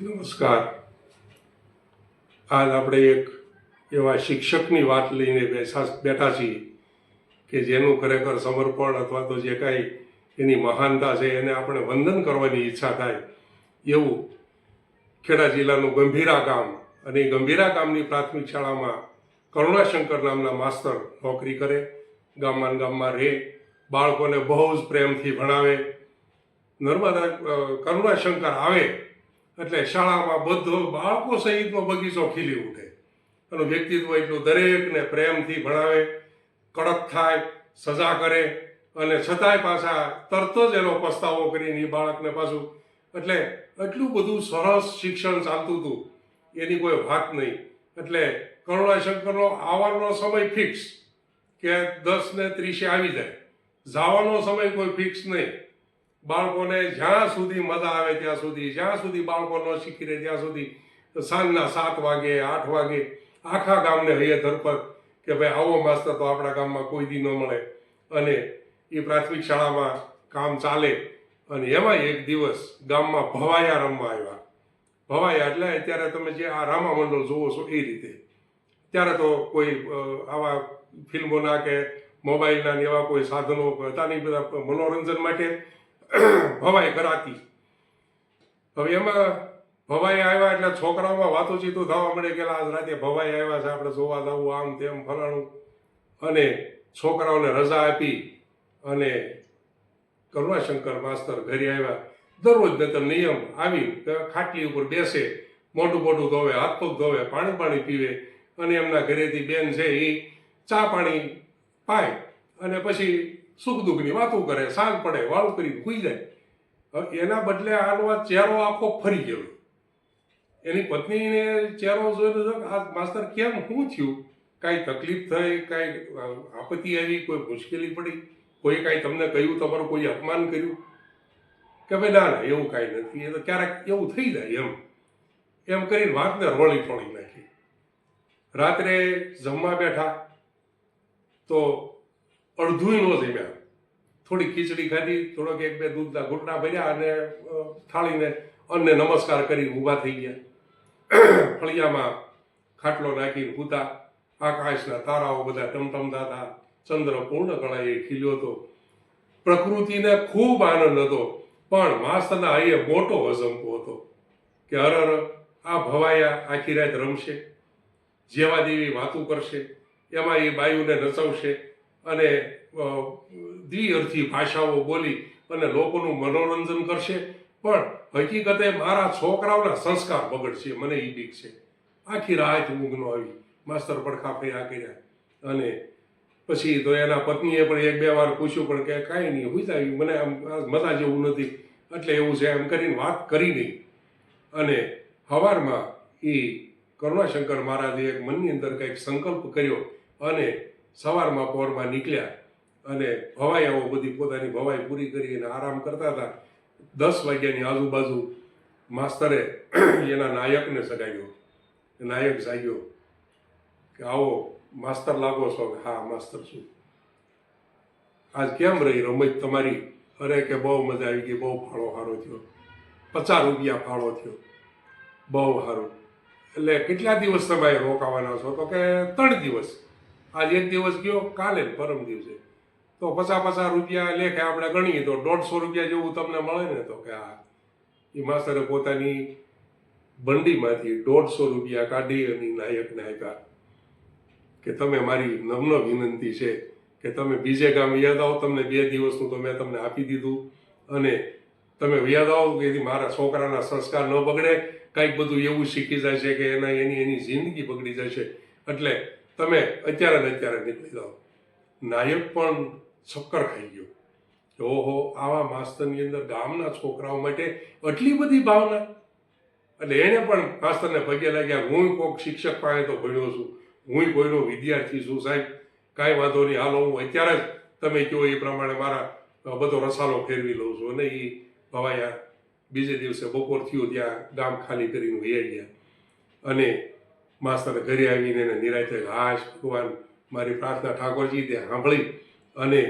નમસ્કાર. આજ આપણે એક એવા શિક્ષકની વાત લઈને બેસા બેઠા છીએ કે જેનું ખરેખર સમર્પણ અથવા તો જે કાંઈ એની મહાનતા છે એને આપણે વંદન કરવાની ઈચ્છા થાય એવું ખેડા જિલ્લાનું ગંભીરા ગામ અને ગંભીરા ગામની પ્રાથમિક શાળામાં કરુણાશંકર નામના માસ્તર નોકરી કરે, ગામમાં ગામમાં રહે, બાળકોને બહુ જ પ્રેમથી ભણાવે, નર્મદા કરુણાશંકર આવે એટલે શાળામાં બધો બાળકો સહિતનો બગીચો ખીલી ઉઠે. એનું વ્યક્તિત્વ એટલું દરેકને પ્રેમથી ભણાવે, કડક થાય, સજા કરે અને છતાંય પાછા તરત જ એનો પસ્તાવો કરીને એ બાળકને પાછું એટલે એટલું બધું સરસ શિક્ષણ ચાલતું હતું, એની કોઈ વાત નહીં. એટલે કરુણાશંકરનો આવવાનો સમય ફિક્સ કે દસ ને ત્રીસે આવી જાય. જવાનો સમય કોઈ ફિક્સ નહીં. બાળકોને જ્યાં સુધી મજા આવે ત્યાં સુધી, જ્યાં સુધી બાળકો ન શીખી રહે ત્યાં સુધી સાંજના સાત વાગે, આઠ વાગે આખા ગામને હૈયે ધરપત કે ભાઈ આવો માસ્તર તો આપણા ગામમાં કોઈ દી ન મળે. અને એ પ્રાથમિક શાળામાં કામ ચાલે. અને એમાં એક દિવસ ગામમાં ભવાયા રમવા આવ્યા. ભવાયા એટલે અત્યારે તમે જે આ રામા મંડળ જોવો છો એ રીતે. ત્યારે તો કોઈ આવા ફિલ્મોના કે મોબાઈલના એવા કોઈ સાધનો હતા નહીં, બધા મનોરંજન માટે ભવાઈ કરાતી. હવે એમાં ભવાઈ આવ્યા એટલે છોકરાઓમાં વાતોચીતો થવા મળે કે આજ રાતે ભવાઈ આવ્યા છે, આપણે જોવા જવું, આમ તેમ ફલાણું. અને છોકરાઓને રજા આપી અને કરુણાશંકર માસ્તર ઘરે આવ્યા. દરરોજ નતર નિયમ આવી ખાટલી ઉપર બેસે મોટું મોટું ધોવે, હાથ પગ ધોવે, પાણી પાણી પીવે. અને એમના ઘરેથી બેન છે એ ચા પાણી પાય. અને પછી સુખ દુઃખની વાતો કરે સાંજ પડે, વાળું કરી સૂઈ જાય. એના બદલે આનો આ ચહેરો આખો ફરી ગયો. એની પત્નીને ચહેરો જોઈને આ માસ્તર કેમ? શું થયું? કાંઈ તકલીફ થઈ? કાંઈ આપત્તિ આવી? કોઈ મુશ્કેલી પડી? કોઈ કાંઈ તમને કહ્યું? તમારું કોઈ અપમાન કર્યું? કે ભાઈ, ના ના, એવું કાંઈ નથી. એ તો ક્યારેક એવું થઈ જાય એમ. એમ કરીને વાતને રોળી ટોળી નાખી. રાત્રે જમવા બેઠા તો અડધું ન જમ્યા થોડી ખીચડી ખાધી, થોડોક એક બે દૂધના ઘૂંટણા ભર્યા અને થાળીને અન્ને નમસ્કાર કરી ઊભા થઈ ગયા. ફળિયામાં ખાટલો નાખી પૂતા આકાશના તારાઓ બધા ટમટમતા હતા ચંદ્ર પૂર્ણ કળાએ ખીલ્યો હતો. પ્રકૃતિને ખૂબ આનંદ હતો, પણ માસ્તરના અહીંયા મોટો અજંપો હતો કે હર હર આ ભવાયા આખી રાત રમશે, જેવા દેવી વાતું કરશે, એમાં એ બાયુને નચવશે અને દ્વિઅર્થી ભાષાઓ બોલી અને લોકોનું મનોરંજન કરશે. પણ હકીકતે મારા છોકરાઓના સંસ્કાર બગડશે, મને એ બીક છે. આખી રાત ઊંઘ ન આવી, માસ્તર પડખા ફર્યા કર્યા. અને પછી તો એના પત્નીએ પણ એક બે વાર પૂછ્યું પણ કે કાંઈ નહીં, હું આવ્યું મને આમ મજા જેવું નથી. એટલે એવું છે, એમ કરીને વાત કરી નહીં અને હવારમાં એ કરુણાશંકર મહારાજે એક મનની અંદર કંઈક સંકલ્પ કર્યો અને સવારમાં પહોરમાં નીકળ્યા અને ભવાઈઓ બધી પોતાની ભવાઈ પૂરી કરી અને આરામ કરતા હતા. દસ વાગ્યાની આજુબાજુ માસ્તરે એના નાયકને સગાવ્યો. નાયક જાગ્યો કે, આવો, માસ્તર લાગો છો? હા, માસ્તર છું. આજ કેમ રહી રમત તમારી? અરે, કે બહુ મજા આવી ગઈ, બહુ ફાળો સારો થયો. પચાસ રૂપિયા ફાળો થયો. બહુ સારું એટલે કેટલા દિવસ તમે રોકાવાના છો? તો કે, ત્રણ દિવસ. આજ એક દિવસ ગયો, કાલે પરમ દિવસે. તો પચાસ પચાસ રૂપિયા લેખે આપણે ગણીએ તો દોઢસો રૂપિયા જેવું તમને મળે ને તો કે આ એ માસ્તરે પોતાની બંડીમાંથી દોઢસો રૂપિયા કાઢી અને નાયકને આપ્યા. કે તમે મારી નમ્ન વિનંતી છે કે તમે બીજે ગામ યાદ આવો, તમને બે દિવસનું તો મેં તમને આપી દીધું. અને તમે યાદ આવો કે મારા છોકરાના સંસ્કાર ન બગડે, કંઈક બધું એવું શીખી જાય છે કે એના એની એની જિંદગી બગડી જશે એટલે તમે અત્યારે ને અત્યારે નીકળી જાઓ. નાયક પણ ચક્કર ખાઈ ગયો. કે ઓહો, આવા માસ્તરની અંદર ગામના છોકરાઓ માટે આટલી બધી ભાવના. એટલે એણે પણ માસ્તરને પગે લાગ્યા, હું કોઈક શિક્ષક પાસે તો ભણ્યો છું. હું કોઈનો વિદ્યાર્થી છું, સાહેબ. કાંઈ વાંધો નહીં. હાલો, હું અત્યારે જ તમે કહો એ પ્રમાણે મારા બધો રસાલો ફેરવી લઉં છું. અને એ ભવાયા બીજે દિવસે બપોર થયું ત્યાં ગામ ખાલી કરીને વૈયા ગયા. અને માસ્તર ઘરે આવીને એને નિરાયતે હાશ ભગવાન મારી પ્રાર્થના ઠાકોરજી તે સાંભળી અને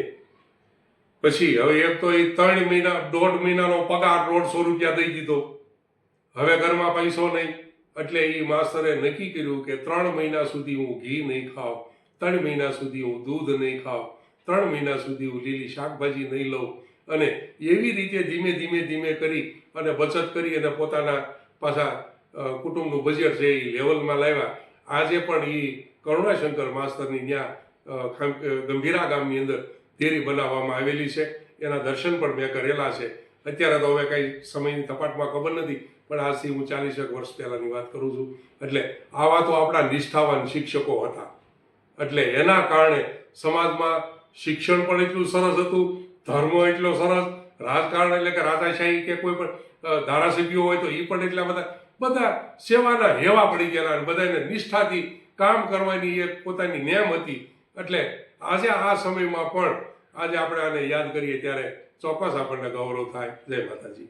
પછી હવે એક તો એ ત્રણ મહિના, દોઢ મહિનાનો પગાર દોઢસો રૂપિયા દઈ દીધો. હવે ઘરમાં પૈસો નહીં. એટલે એ માસ્તરે નક્કી કર્યું કે ત્રણ મહિના સુધી હું ઘી નહીં ખાઉં ત્રણ મહિના સુધી હું દૂધ નહીં ખાઉં ત્રણ મહિના સુધી હું લીલી શાકભાજી નહીં લઉં. અને એવી રીતે ધીમે ધીમે ધીમે કરી અને બચત કરી અને પોતાના પાછા કુટુંબનું બજેટ છે એ લેવલમાં લાવ્યા, આજે પણ એ કરુણાશંકર માસ્તરની ત્યાં ગંભીરા ગામની અંદર દેરી બનાવવામાં આવેલી છે. એના દર્શન પણ મેં કરેલા છે. અત્યારે તો હવે કંઈ સમયની તપાટમાં ખબર નથી, પણ આજથી હું ચાલીસેક વર્ષ પહેલાંની વાત કરું છું. એટલે આવા તો આપણા નિષ્ઠાવાન શિક્ષકો હતા. એટલે એના કારણે સમાજમાં શિક્ષણ પણ એટલું સરસ હતું, ધર્મ એટલો સરસ, રાજકારણ એટલે કે રાજાશાહી કે કોઈ પણ ધારાસભ્યો હોય તો એ પણ એટલા બધા બધા સેવાના હેવા પડી ગયેલા અને બધાને નિષ્ઠાથી કામ કરવાની એક પોતાની નેમ હતી. એટલે આજે આ સમયમાં પણ આજે આપણે આને યાદ કરીએ ત્યારે ચોક્કસ આપણને ગૌરવ થાય. જય માતાજી.